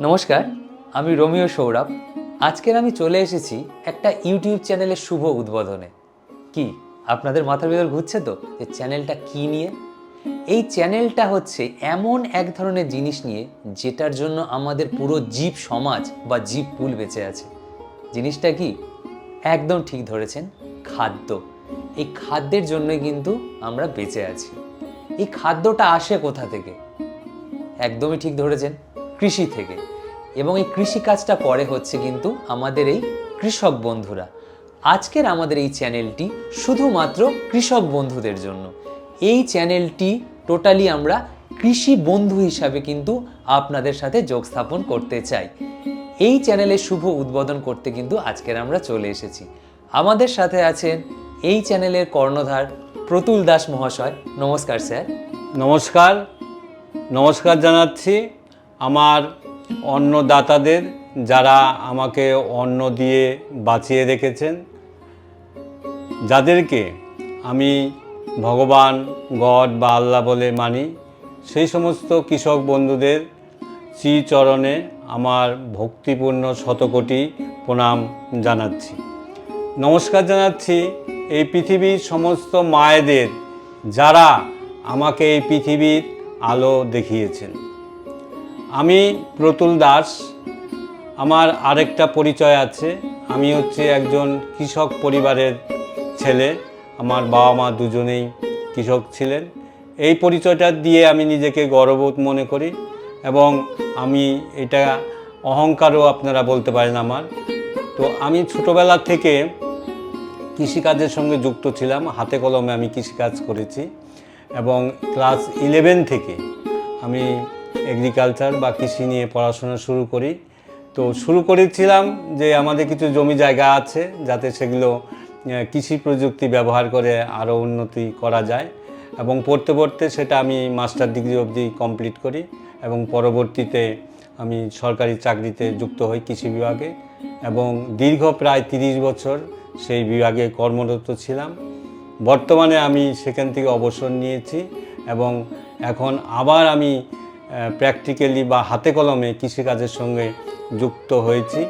নমস্কার, আমি রোমিও সৌরভ। আজকের আমি চলে এসেছি একটা ইউটিউব চ্যানেলের শুভ উদ্বোধনে। কি, আপনাদের মাথার ভেতর ঘুরছে তো যে চ্যানেলটা কি নিয়ে? এই চ্যানেলটা হচ্ছে এমন এক ধরনের জিনিস নিয়ে যেটার জন্য আমাদের পুরো জীব সমাজ বা জীব পুল বেঁচে আছে। জিনিসটা কি, একদম ঠিক ধরেছেন, খাদ্য। এই খাদ্যের জন্যই কিন্তু আমরা বেঁচে আছি। এই খাদ্যটা আসে কোথা থেকে? একদমই ঠিক ধরেছেন। কৃষি থেকে। এবং এই কৃষি কাজটা করে হচ্ছে কিন্তু আমাদের এই কৃষক বন্ধুরা। আজকের আমাদের এই চ্যানেলটি শুধুমাত্র কৃষক বন্ধুদের জন্য। এই চ্যানেলটি টোটালি আমরা কৃষি বন্ধু হিসাবে কিন্তু আপনাদের সাথে যোগ স্থাপন করতে চাই। এই চ্যানেলের শুভ উদ্বোধন করতে কিন্তু আজকের আমরা চলে এসেছি। আমাদের সাথে আছেন এই চ্যানেলের কর্ণধার প্রতুল দাস মহাশয়। নমস্কার স্যার। নমস্কার। নমস্কার জানাচ্ছি। আমার অন্নদাতাদের যারা আমাকে অন্ন দিয়ে বাঁচিয়ে রেখেছেন, যাদেরকে আমি ভগবান, গড বা আল্লাহ বলে মানি, সেই সমস্ত কৃষক বন্ধুদের শ্রীচরণে আমার ভক্তিপূর্ণ শতকোটি প্রণাম জানাচ্ছি। নমস্কার জানাচ্ছি এই পৃথিবীর সমস্ত মায়েদের যারা আমাকে এই পৃথিবীর আলো দেখিয়েছেন। আমি প্রতুল দাস। আমার আরেকটা পরিচয় আছে। আমি হচ্ছে একজন কৃষক পরিবারের ছেলে। আমার বাবা মা দুজনেই কৃষক ছিলেন। এই পরিচয়টা দিয়ে আমি নিজেকে গর্ববোধ মনে করি এবং আমি এটা অহংকারও আপনারা বলতে পারেন আমার। তো আমি ছোটোবেলা থেকে কৃষিকাজের সঙ্গে যুক্ত ছিলাম। হাতে কলমে আমি কৃষিকাজ করেছি এবং ক্লাস ইলেভেন থেকে আমি এগ্রিকালচার বা কৃষি নিয়ে পড়াশোনা শুরু করি। তো শুরু করেছিলাম যে আমাদের কিছু জমি জায়গা আছে, যাতে সেগুলো কৃষি প্রযুক্তি ব্যবহার করে আরও উন্নতি করা যায়। এবং পড়তে পড়তে সেটা আমি মাস্টার ডিগ্রি অবধি কমপ্লিট করি এবং পরবর্তীতে আমি সরকারি চাকরিতে যুক্ত হই কৃষি বিভাগে এবং দীর্ঘ প্রায় তিরিশ বছর সেই বিভাগে কর্মরত ছিলাম। বর্তমানে আমি সেখান থেকে অবসর নিয়েছি এবং এখন আবার আমি প্র্যাকটিক্যালি বা হাতে কলমে কৃষিকাজের সঙ্গে যুক্ত হয়েছি।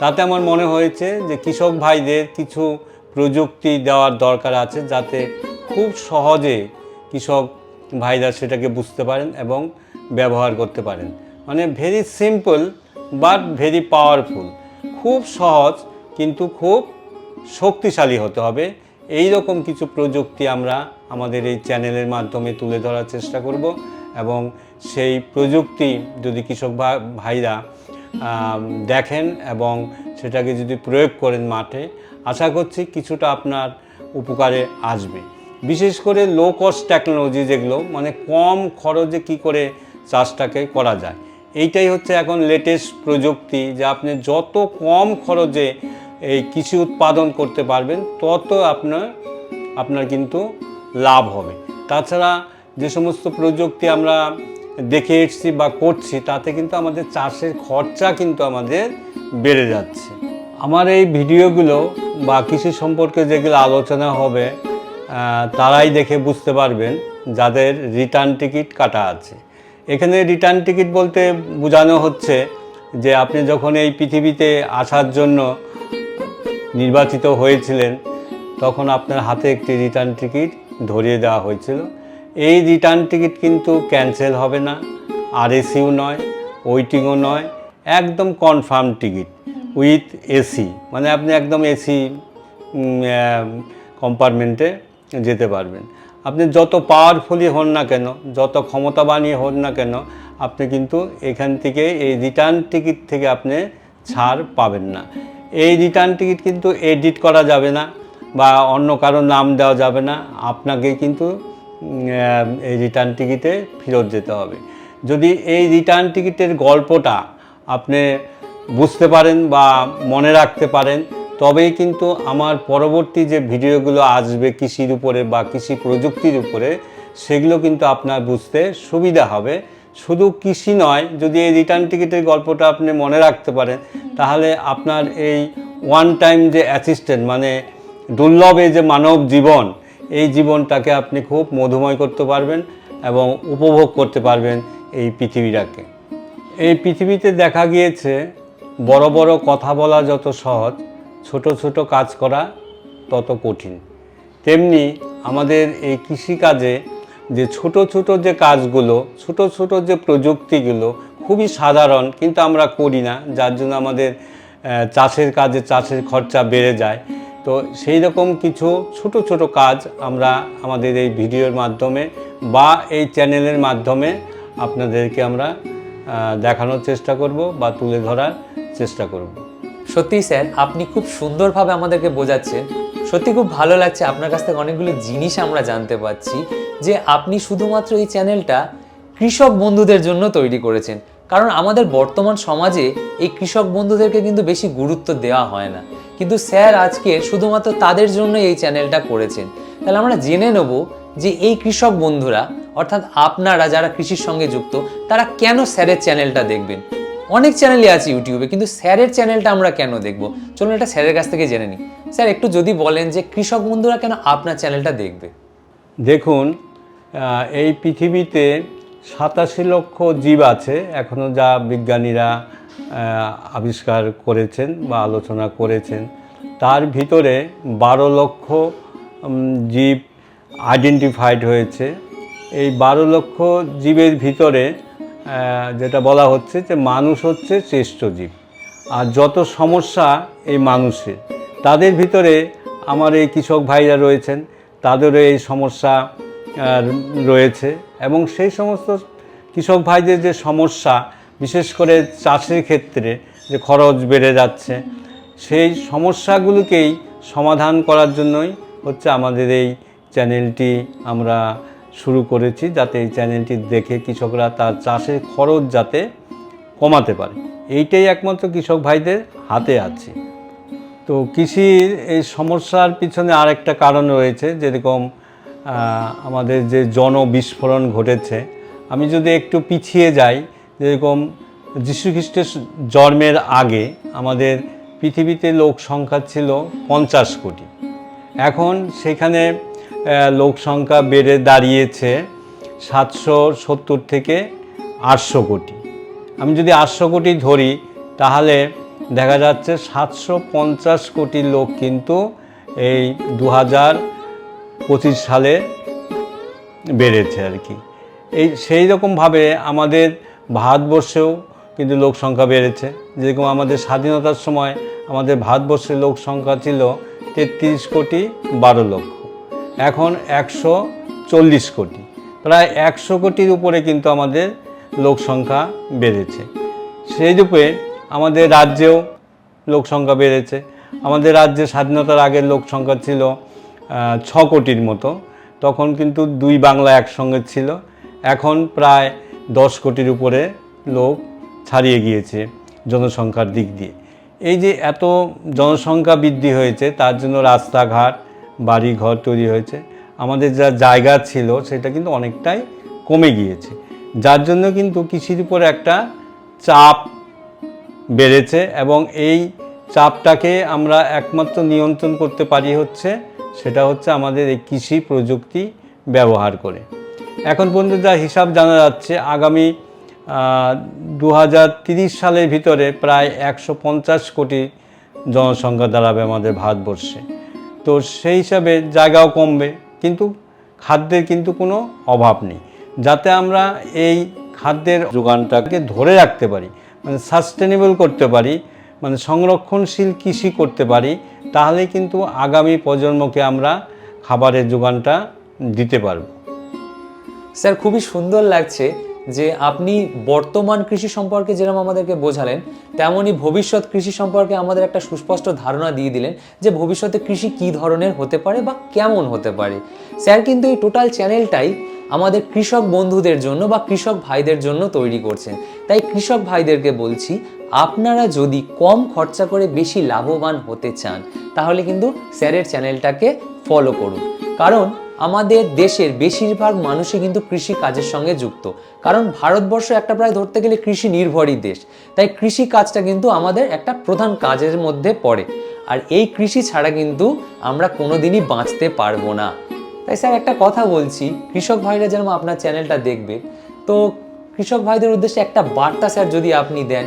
তাতে আমার মনে হয়েছে যে কৃষক ভাইদের কিছু প্রযুক্তি দেওয়ার দরকার আছে যাতে খুব সহজে কৃষক ভাইরা সেটাকে বুঝতে পারেন এবং ব্যবহার করতে পারেন। মানে very simple but very powerful খুব সহজ কিন্তু খুব শক্তিশালী হতে হবে। এই রকম কিছু প্রযুক্তি আমরা আমাদের এই চ্যানেলের মাধ্যমে তুলে ধরার চেষ্টা করব। এবং সেই প্রযুক্তি যদি কৃষক ভাইরা দেখেন এবং সেটাকে যদি প্রয়োগ করেন মাঠে, আশা করছি কিছুটা আপনার উপকারে আসবে। বিশেষ করে লো কস্ট টেকনোলজি যেগুলো মানে কম খরচে কি করে চাষটাকে করা যায়। এইটাই হচ্ছে এখন লেটেস্ট প্রযুক্তি, যে আপনি যত কম খরচে এই কৃষি উৎপাদন করতে পারবেন, তত আপনার আপনার কিন্তু লাভ হবে। তাছাড়া যে সমস্ত প্রযুক্তি আমরা দেখে এসছি বা করছি, তাতে কিন্তু আমাদের চাষের খরচা কিন্তু আমাদের বেড়ে যাচ্ছে। আমার এই ভিডিওগুলো বা কৃষি সম্পর্কে যেগুলো আলোচনা হবে তারাই দেখে বুঝতে পারবেন যাদের রিটার্ন টিকিট কাটা আছে। এখানে রিটার্ন টিকিট বলতে বোঝানো হচ্ছে যে আপনি যখন এই পৃথিবীতে আসার জন্য নির্বাচিত হয়েছিলেন, তখন আপনার হাতে একটি রিটার্ন টিকিট ধরিয়ে দেওয়া হয়েছিল। এই রিটার্ন টিকিট কিন্তু ক্যান্সেল হবে না। আর এসিও নয় ওয়েটিংও নয়, একদম কনফার্ম টিকিট উইথ এসি মানে আপনি একদম এসি কম্পার্টমেন্টে যেতে পারবেন। আপনি যত পাওয়ারফুলি হন না কেন, যত ক্ষমতাবানই হন না কেন, আপনি কিন্তু এখান থেকে এই রিটার্ন টিকিট থেকে আপনি ছাড় পাবেন না। এই রিটার্ন টিকিট কিন্তু এডিট করা যাবে না বা অন্য কারও নাম দেওয়া যাবে না। আপনাকে কিন্তু এই রিটার্ন টিকিটে ফেরত যেতে হবে। যদি এই রিটার্ন টিকিটের গল্পটা আপনি বুঝতে পারেন বা মনে রাখতে পারেন, তবেই কিন্তু আমার পরবর্তী যে ভিডিওগুলো আসবে কৃষির উপরে বা কৃষি প্রযুক্তির উপরে, সেগুলো কিন্তু আপনার বুঝতে সুবিধা হবে। শুধু কৃষি নয়, যদি এই রিটার্ন টিকিটের গল্পটা আপনি মনে রাখতে পারেন, তাহলে আপনার এই ওয়ান টাইম যে অ্যাসিস্ট্যান্ট মানে দুর্লভ এই যে মানব জীবন এই জীবনটাকে আপনি খুব মধুময় করতে পারবেন এবং উপভোগ করতে পারবেন এই পৃথিবীটাকে। এই পৃথিবীতে দেখা গিয়েছে বড় বড় কথা বলা যত সহজ, ছোট ছোট কাজ করা তত কঠিন। তেমনি আমাদের এই কৃষিকাজে যে ছোট ছোট যে কাজগুলো, ছোট ছোট যে প্রযুক্তিগুলো খুবই সাধারণ, কিন্তু আমরা করি না, যার জন্য আমাদের চাষের কাজে চাষের খরচা বেড়ে যায়। তো সেই রকম কিছু ছোট ছোট কাজ আমরা আমাদের এই ভিডিওর মাধ্যমে বা এই চ্যানেলের মাধ্যমে আপনাদেরকে আমরা দেখানোর চেষ্টা করব বা তুলে ধরার চেষ্টা করব। সত্যি স্যার, আপনি খুব সুন্দরভাবে আমাদেরকে বোঝাচ্ছেন। সত্যি খুব ভালো লাগছে আপনার কাছ থেকে অনেকগুলো জিনিস আমরা জানতে পারছি যে আপনি শুধুমাত্র এই চ্যানেলটা কৃষক বন্ধুদের জন্য তৈরি করেছেন। কারণ আমাদের বর্তমান সমাজে এই কৃষক বন্ধুদেরকে কিন্তু বেশি গুরুত্ব দেওয়া হয় না। কিন্তু স্যার আজকে শুধুমাত্র তাদের জন্য এই চ্যানেলটা করেছেন। তাহলে আমরা জেনে নেব যে এই কৃষক বন্ধুরা, অর্থাৎ আপনারা যারা কৃষির সঙ্গে যুক্ত, তারা কেন স্যারের চ্যানেলটা দেখবেন? অনেক চ্যানেলই আছে ইউটিউবে, কিন্তু স্যারের চ্যানেলটা আমরা কেন দেখব? চলুন এটা স্যারের কাছ থেকে জেনে নিই। স্যার, একটু যদি বলেন যে কৃষক বন্ধুরা কেন আপনার চ্যানেলটা দেখবে? দেখুন এই পৃথিবীতে সাতাশি লক্ষ জীব আছে এখনও যা বিজ্ঞানীরা আবিষ্কার করেছেন বা আলোচনা করেছেন, তার ভিতরে বারো লক্ষ জীব আইডেন্টিফাইড হয়েছে। এই বারো লক্ষ জীবের ভিতরে যেটা বলা হচ্ছে যে মানুষ হচ্ছে শ্রেষ্ঠ জীব। আর যত সমস্যা এই মানুষের, তাদের ভিতরে আমার এই কৃষক ভাইরা রয়েছেন তাদেরও এই সমস্যা রয়েছে এবং সেই সমস্ত কৃষক ভাইদের যে সমস্যা, বিশেষ করে চাষের ক্ষেত্রে যে খরচ বেড়ে যাচ্ছে, সেই সমস্যাগুলোকেই সমাধান করার জন্যই হচ্ছে আমাদের এই চ্যানেলটি আমরা শুরু করেছি, যাতে এই চ্যানেলটি দেখে কৃষকরা তার চাষের খরচ যাতে কমাতে পারে। এইটাই একমাত্র কৃষক ভাইদের হাতে আছে। তো কৃষির এই সমস্যার পিছনে আরেকটা কারণ রয়েছে, যেরকম আমাদের যে জনবিস্ফোরণ ঘটেছে, আমি যদি একটু পিছিয়ে যাই, যেরকম যীশুখ্রিস্টের জন্মের আগে আমাদের পৃথিবীতে লোক সংখ্যা ছিল পঞ্চাশ কোটি। এখন সেখানে লোক সংখ্যা বেড়ে দাঁড়িয়েছে সাতশো সত্তর থেকে আটশো কোটি। আমি যদি আটশো কোটি ধরি, তাহলে দেখা যাচ্ছে সাতশো পঞ্চাশ কোটি লোক কিন্তু এই দু হাজার পঁচিশ সালে বেড়েছে আর কি। এই সেই রকমভাবে আমাদের ভারতবর্ষেও কিন্তু লোক সংখ্যা বেড়েছে। যেরকম আমাদের স্বাধীনতার সময় আমাদের ভারতবর্ষের লোক সংখ্যা ছিল তেত্রিশ কোটি বারো লক্ষ। এখন একশো চল্লিশ কোটি। প্রায় একশো কোটির উপরে কিন্তু আমাদের লোক সংখ্যা বেড়েছে। সেই রূপে আমাদের রাজ্যেও লোক সংখ্যা বেড়েছে। আমাদের রাজ্যে স্বাধীনতার আগের লোক সংখ্যা ছিল ছ কোটির মতো। তখন কিন্তু দুই বাংলা একসঙ্গে ছিল। এখন প্রায় দশ কোটির উপরে লোক ছাড়িয়ে গিয়েছে জনসংখ্যার দিক দিয়ে। এই যে এত জনসংখ্যা বৃদ্ধি হয়েছে, তার জন্য রাস্তাঘাট বাড়ি ঘর তৈরি হয়েছে। আমাদের যা জায়গা ছিল, সেটা কিন্তু অনেকটাই কমে গিয়েছে। যার জন্য কিন্তু কৃষির উপর একটা চাপ বেড়েছে এবং এই চাপটাকে আমরা একমাত্র নিয়ন্ত্রণ করতে পারি হচ্ছে সেটা হচ্ছে আমাদের এই কৃষি প্রযুক্তি ব্যবহার করে। এখন পর্যন্ত যা হিসাব জানা যাচ্ছে, আগামী দু সালের ভিতরে প্রায় একশো পঞ্চাশ কোটি জনসংখ্যা দাঁড়াবে আমাদের ভারতবর্ষে। তো সেই হিসাবে জায়গাও কমবে, কিন্তু খাদ্যের কিন্তু কোনো অভাব নেই। যাতে আমরা এই খাদ্যের যোগানটাকে ধরে রাখতে পারি মানে সাস্টেনেবল করতে পারি মানে সংরক্ষণশীল কৃষি করতে পারি তাহলে কিন্তু আগামী প্রজন্মকে আমরা খাবারের যোগানটা দিতে পারব। স্যার, খুবই সুন্দর লাগছে যে আপনি বর্তমান কৃষি সম্পর্কে যেরকম আমাদেরকে বোঝালেন তেমনই ভবিষ্যৎ কৃষি সম্পর্কে আমাদের একটা সুস্পষ্ট ধারণা দিয়ে দিলেন যে ভবিষ্যতে কৃষি কী ধরনের হতে পারে বা কেমন হতে পারে। স্যার, কিন্তু এই টোটাল চ্যানেলটাই আমাদের কৃষক বন্ধুদের জন্য বা কৃষক ভাইদের জন্য তৈরি করছেন। তাই কৃষক ভাইদেরকে বলছি আপনারা যদি কম খরচা করে বেশি লাভবান হতে চান, তাহলে কিন্তু স্যারের চ্যানেলটাকে ফলো করুন। কারণ আমাদের দেশের বেশিরভাগ মানুষই কিন্তু কৃষি কাজের সঙ্গে যুক্ত। কারণ ভারতবর্ষ একটা প্রায় ধরতে গেলে কৃষি নির্ভরই দেশ। তাই কৃষি কাজটা কিন্তু আমাদের একটা প্রধান কাজের মধ্যে পড়ে। আর এই কৃষি ছাড়া কিন্তু আমরা কোনোদিনই বাঁচতে পারব না। তাই স্যার একটা কথা বলছি, কৃষক ভাইরা যেরকম আপনার চ্যানেলটা দেখবে। তো কৃষক ভাইদের উদ্দেশ্যে একটা বার্তা স্যার যদি আপনি দেন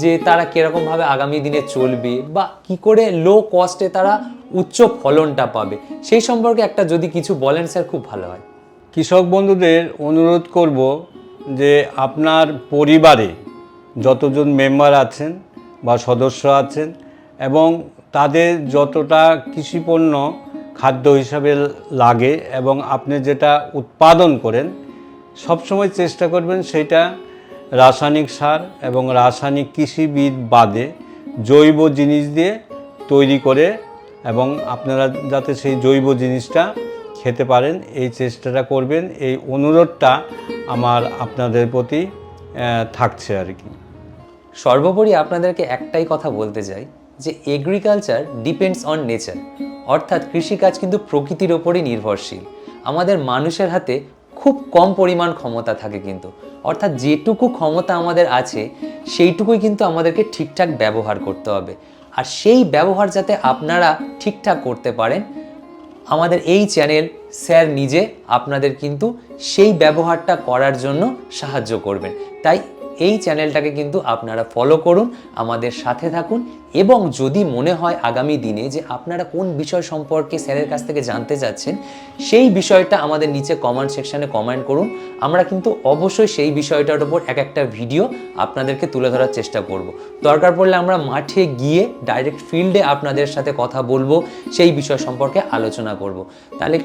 যে তারা কিরকমভাবে আগামী দিনে চলবে বা কি করে লো কস্টে তারা উচ্চ ফলনটা পাবে, সেই সম্পর্কে একটা যদি কিছু বলেন স্যার, খুব ভালো হয়। কৃষক বন্ধুদের অনুরোধ করব যে আপনার পরিবারে যতজন মেম্বার আছেন বা সদস্য আছেন এবং তাদের যতটা কৃষিপণ্য খাদ্য হিসাবে লাগে এবং আপনি যেটা উৎপাদন করেন, সবসময় চেষ্টা করবেন সেটা রাসায়নিক সার এবং রাসায়নিক কৃষিবিদ বাদে জৈব জিনিস দিয়ে তৈরি করে এবং আপনারা যাতে সেই জৈব জিনিসটা খেতে পারেন, এই চেষ্টাটা করবেন। এই অনুরোধটা আমার আপনাদের প্রতি থাকছে আর কি। সর্বোপরি আপনাদেরকে একটাই কথা বলতে চাই, যে এগ্রিকালচার ডিপেন্ডস অন নেচার অর্থাৎ কৃষিকাজ কিন্তু প্রকৃতির ওপরই নির্ভরশীল। আমাদের মানুষের হাতে খুব কম পরিমাণ ক্ষমতা থাকে কিন্তু। অর্থাৎ যেটুকু ক্ষমতা আমাদের আছে, সেইটুকুই কিন্তু আমাদেরকে ঠিকঠাক ব্যবহার করতে হবে। আর সেই ব্যবহার যাতে আপনারা ঠিকঠাক করতে পারেন, আমাদের এই চ্যানেল স্যার নিজে আপনাদের কিন্তু সেই ব্যবহারটা করার জন্য সাহায্য করবেন। তাই এই চ্যানেলটাকে কিন্তু আপনারা ফলো করুন, আমাদের সাথে থাকুন এবং যদি মনে হয় আগামী দিনে যে আপনারা কোন বিষয় সম্পর্কে স্যারের কাছ থেকে জানতে চাচ্ছেন, সেই বিষয়টা আমাদের নিচে কমেন্ট সেকশানে কমেন্ট করুন। আমরা কিন্তু অবশ্যই সেই বিষয়টার উপর এক একটা ভিডিও আপনাদেরকে তুলে ধরার চেষ্টা করব। দরকার পড়লে আমরা মাঠে গিয়ে ডাইরেক্ট ফিল্ডে আপনাদের সাথে কথা বলব, সেই বিষয় সম্পর্কে আলোচনা করব। তাহলে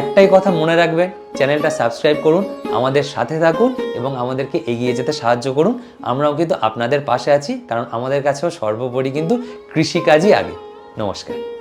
একটাই কথা মনে রাখবেন, চ্যানেলটা সাবস্ক্রাইব করুন, আমাদের সাথে থাকুন এবং আমাদেরকে এগিয়ে যেতে সাহায্য করুন। আমরাও কিন্তু আপনাদের পাশে আছি, কারণ আমাদের কাছেও সর্বোপরি কিন্তু কৃষিকাজই আগে। নমস্কার।